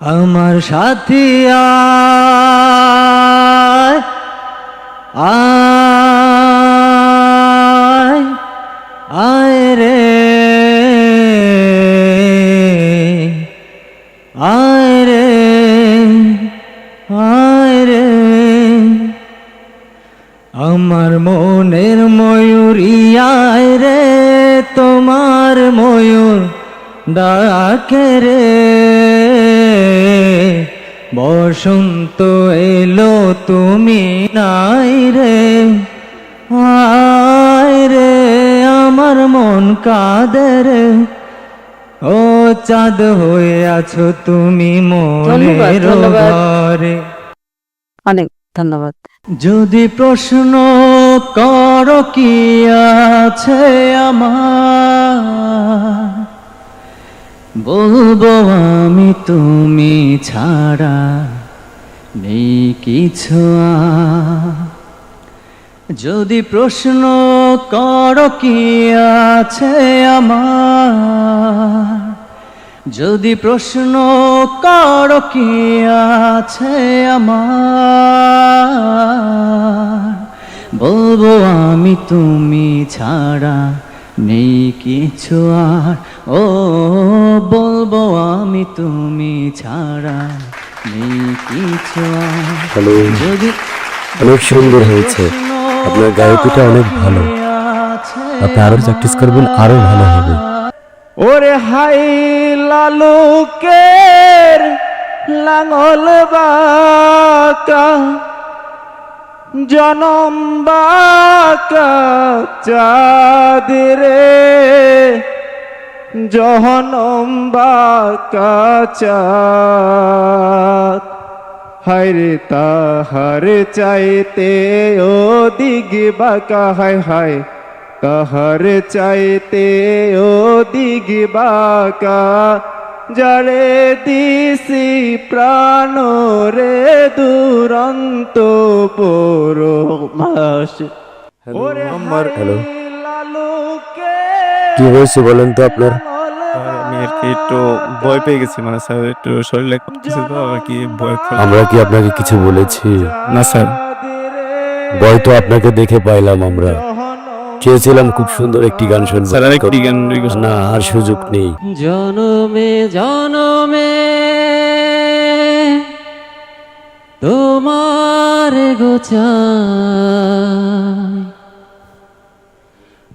আমার সাথী আয় আয় আয় রে আয় রে আয় রে। আমার মনের ময়ূরিয়ায় রে, তোমার ময়ূর ডাকে রে। বসন্ত এলো তুমি নাই রে। আয় রে আমার মন কাঁদে রে। ও চাঁদ হয়ে আছো তুমি মনের ধন্যবাদ। ঘরে। অনেক ধন্যবাদ। যদি প্রশ্ন কর কি আছে আমার? বলব আমি তুমি ছাড়া নেই কিছু। যদি প্রশ্ন কর কি আছে আমার যদি প্রশ্ন কর কি আছে আমার বলব আমি তুমি ছাড়া নেই কিছু আর। ও বলব আমি তুমি ছাড়া নেই কিছু আর। হ্যালো। যদি অনেক সুন্দর হয়েছে। আপনার গায়কিটা অনেক ভালো। আপনি আরও প্র্যাকটিস করবেন আরও ভালো হবে। ওরে হাই লালুকের লাঙল বাকা। জনম চাঁদরে জহনম বাকা চাঁদ। হায়রে তাহার চাইতে ও দিগ বাকা। হায় হায় তাহার চাইতে ও দিগ বাকা। যারে দিছি প্রাণ রে দুরন্ত পর মাস। আমার হ্যালো লালুকে কি হয়েছে বলেন তো আপনার? আমি আর কি একটু ভয় পেয়ে গেছি? মানে স্যার একটু শরীরে কাঁপতেছে তো আর কি ভয় আমরা কি আপনাকে কিছু বলেছি? না স্যার। ভয় তো আপনাকে দেখে পাইলাম আমরা। চেয়েছিলাম খুব সুন্দর একটি গান শুনব। না আর সুযোগ নেই। জনমে জনমে তোমার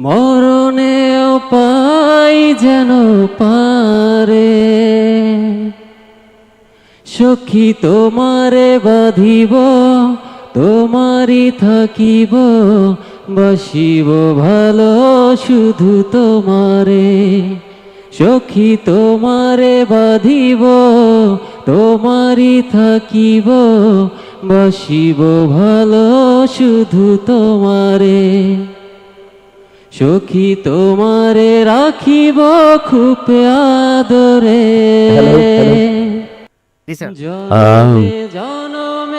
মরণেও পাই যেন পারে। সখী তোমারে বাঁধিব তোমারই থাকিব বসিব ভালো শুধু তোমারে সখী তোমারে বাঁধিব তোমারই থাকিব। বসিব ভালো শুধু তোমারে সখী তোমারে রাখিব খুব আদরে।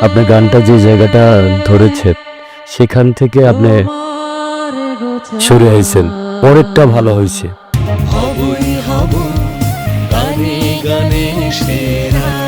আপনার গানটা যে জায়গাটা ধরেছে সেখান থেকে আপনি সরে আইছেন। পরেরটা ভালো হয়েছে। হবই হব গানে গানে সেরা।